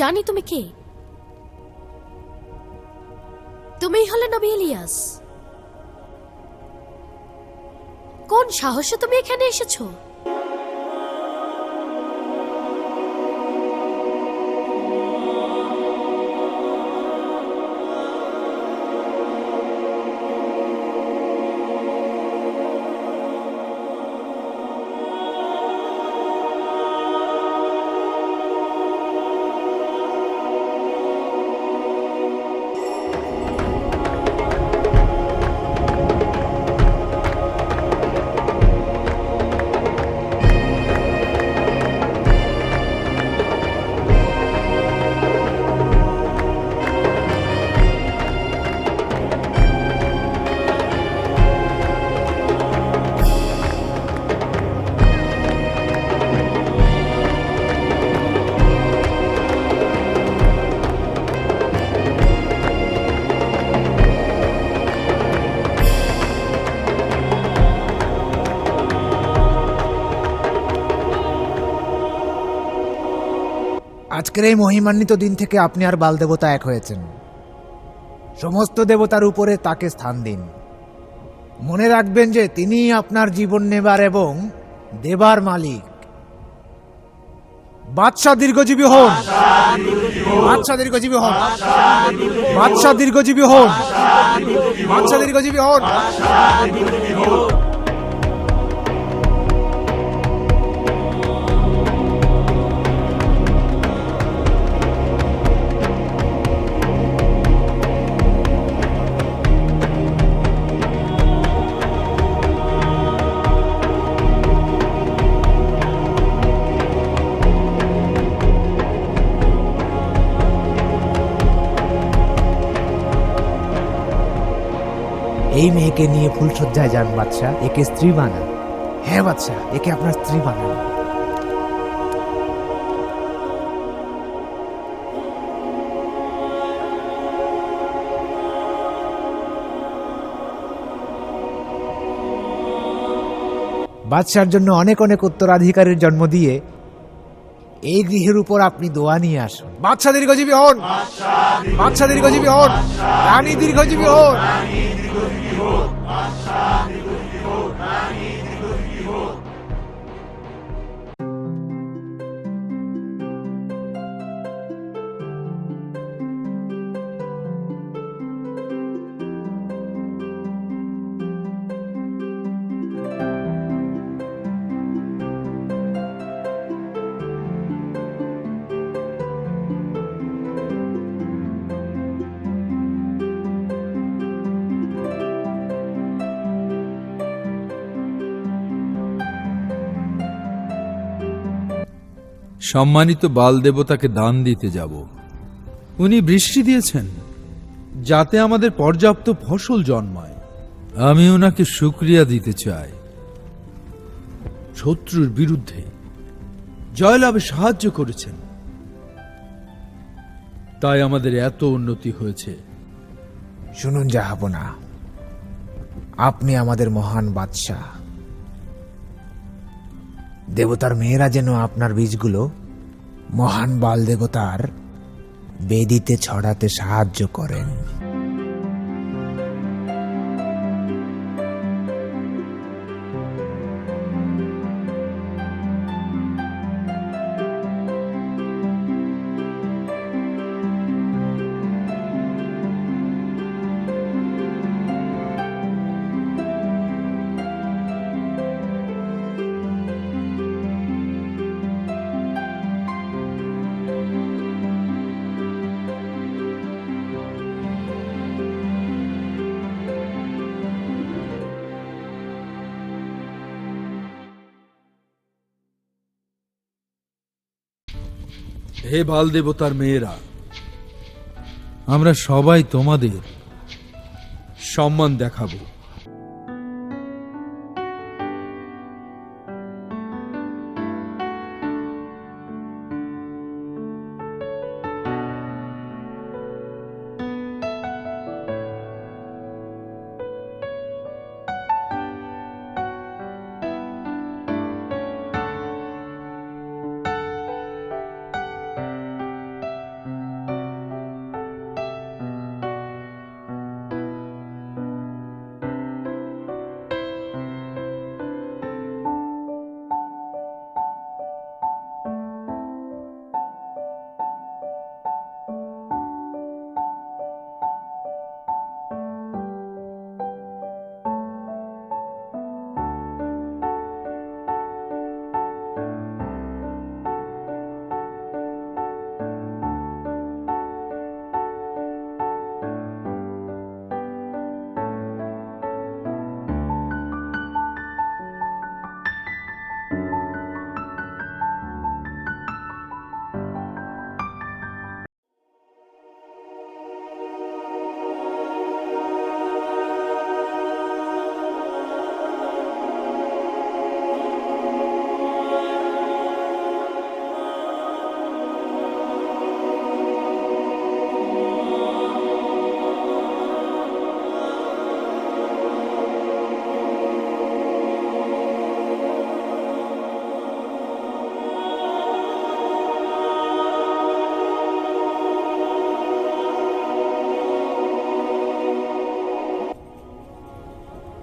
জানি তুমি কে। তুমি হলে নবী ইলিয়াস। কোন সাহসে তুমি এখানে এসেছ? আজকের এই মহিমান্বিত দিন থেকে আপনি আর বাল দেবতা এক হয়েছেন। সমস্ত দেবতার উপরে তাকে স্থান দিন। মনে রাখবেন যে তিনি আপনার জীবন নেবার এবং দেবার মালিক। বাদশাহ দীর্ঘজীবী হন। বাদশাহ দীর্ঘজীবী হন। বাদশাহ দীর্ঘজীবী হন। বাদশাহ দীর্ঘজীবী হন। এই মেয়েকে নিয়ে ফুলসজ্জায় যান বাদশাহ। একে স্ত্রী বানান। হ্যাঁ বাদশাহ, একে আপনার স্ত্রী বানান। বাদশার জন্য অনেক অনেক উত্তরাধিকারীর জন্ম দিয়ে এই গৃহের উপর আপনি দোয়া নিয়ে আসুন। বাচ্চা দীর্ঘজীবী হন। বাচ্চা দীর্ঘজীবী হন। রানী দীর্ঘজীবী হন। সম্মানিত বাল দেবতাকে দান দিতে যাব। উনি বৃষ্টি দিয়েছেন যাতে আমাদের পর্যাপ্ত ফসল জন্মায়। আমি ওনাকে শুক্রিয়া দিতে চাই। শত্রুর বিরুদ্ধে জয়লাভে সাহায্য করেছেন। তাই আমাদের এত উন্নতি হয়েছে। শুনুন জাহাবনা আপনি আমাদের মহান বাদশাহ। দেবতার মেয়েরা যেন আপনার বীজগুলো মহান বাল দেবতার বেদিতে ছড়াতে সাহায্য করেন। হে বাল দেবতার মেয়েরা আমরা সবাই তোমাদের সম্মান দেখাবো।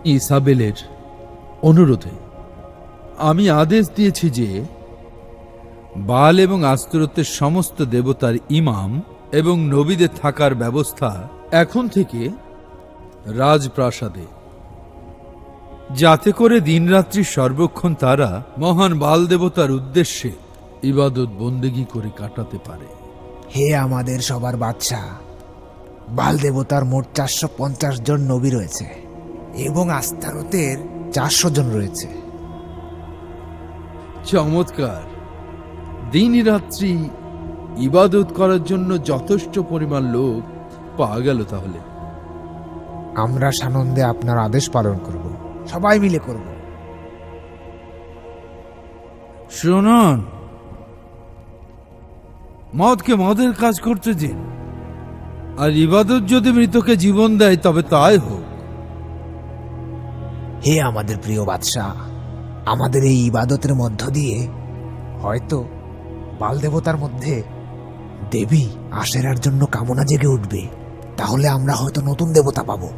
ইসাবেলের অনুরোধে আমি আদেশ দিয়েছি যে বাল এবং আস্তরতের সমস্ত দেবতার ইমাম এবং নবীদের থাকার ব্যবস্থা এখন থেকে রাজপ্রাসাদে। যাতে করে দিনরাত্রি সর্বক্ষণ তারা মহান বাল দেবতার উদ্দেশ্যে ইবাদত বন্দেগী করে কাটাতে পারে। হে আমাদের সবার বাদশা বাল দেবতার মোট চারশো পঞ্চাশ জন নবী রয়েছে। এবং আস্তারতের চারশো জন রয়েছে। চমৎকার। দিন রাত্রি ইবাদত করার জন্য যথেষ্ট পরিমাণ লোক পাওয়া গেল তাহলে। আমরা সানন্দে আপনার আদেশ পালন করব। সবাই মিলে করব। শুনুন মদকে মদের কাজ করতে দিন। আর ইবাদত যদি মৃতকে জীবন দেয় তবে তাই হোক। হে আমাদের প্রিয় বাদশাহ, আমাদের এই ইবাদতের মধ্য দিয়ে হয়তো বাল দেবতার মধ্যে দেবী আশেরার জন্য কামনা জেগে উঠবে, তাহলে আমরা হয়তো নতুন দেবতা পাবো।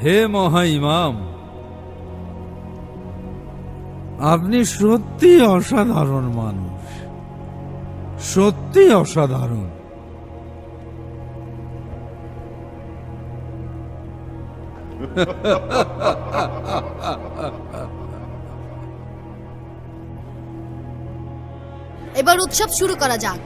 হে মহা ইমাম, আপনি সত্যি অসাধারণ মানুষ সত্যি অসাধারণ। এবার উৎসব শুরু করা যাক।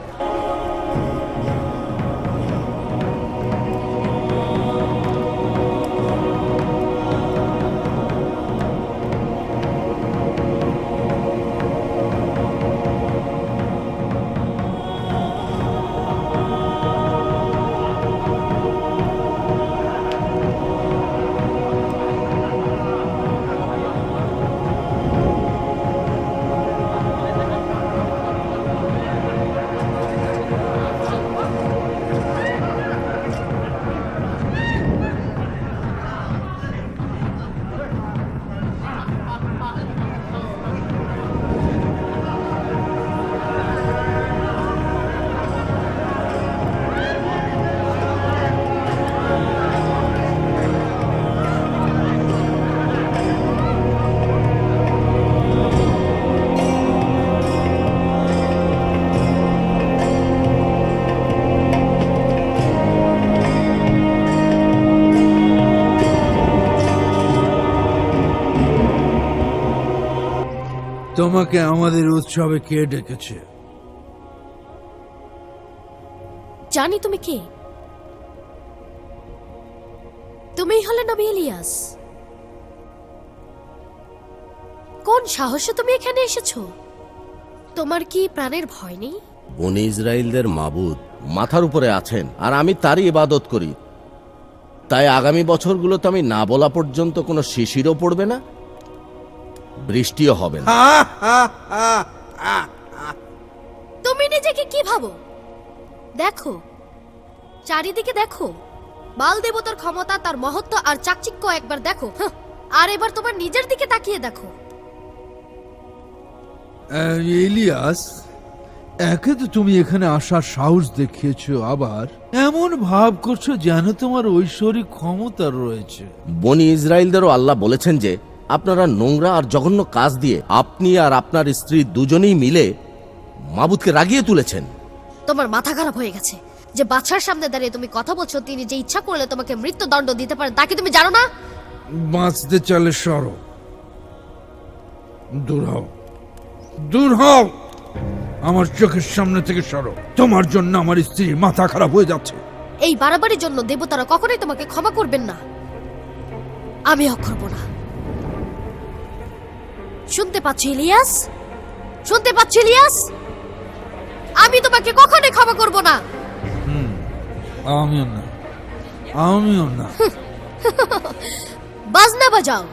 তোমাকে আমাদের উৎসবে কে ডেকেছে? জানি তুমি কে। তুমিই হলে নবী ইলিয়াস। কোন সাহসে তুমি এখানে এসেছ? তোমার কি প্রাণের ভয় নেই? বনি ইসরায়েলদের মাবুদ মাথার উপরে আছেন আর আমি তারই ইবাদত করি। তাই আগামী বছরগুলোতে আমি না বলা পর্যন্ত কোনো শিশিরও পড়বে না? বৃষ্টিও হবে না। তুমি নিজেকে কি ভাবো? দেখো চারিদিকে দেখো বাল দেবতার ক্ষমতা তার মহত্ব আর চাকচিক্য একবার দেখো। আর এবার তোমার নিজের দিকে তাকিয়ে দেখো। ইলিয়াস একে তো তুমি এখানে আসার সাহস দেখিয়েছো আবার এমন ভাব করছ যেন তোমার ঐশ্বরিক ক্ষমতা রয়েছে। বনি ইসরায়েলদেরও আল্লাহ বলেছেন যে আপনারা নোংরা আর জঘন্য কাজ দিয়ে আপনি আর আপনার স্ত্রী দুজনেই মিলে মাবুদকে রাগিয়ে তুলেছেন। তোমার মাথা খারাপ হয়ে গেছে। যে বাচ্চার সামনে দাঁড়িয়ে তুমি কথা বলছো তিনি যে ইচ্ছা করলে তোমাকে মৃত্যুদণ্ড দিতে পারে তা কি তুমি জানো না? বাঁচতে চলে সরো। দূর হও। দূর হও। আমার চোখের সামনে থেকে সরো। তোমার জন্য আমার স্ত্রীর মাথা খারাপ হয়ে যাচ্ছে। এই বাড়াবাড়ির জন্য দেবতারা কখনোই তোমাকে ক্ষমা করবেন না। আমি অক্ষরব না শুনতে পাচ্ছ ইলিয়াস? শুনতে পাচ্ছ ইলিয়াস? আমি তোমাকে কখনোই ক্ষমা করব না। আমিও না আমিও না। বাজনা বাজাও।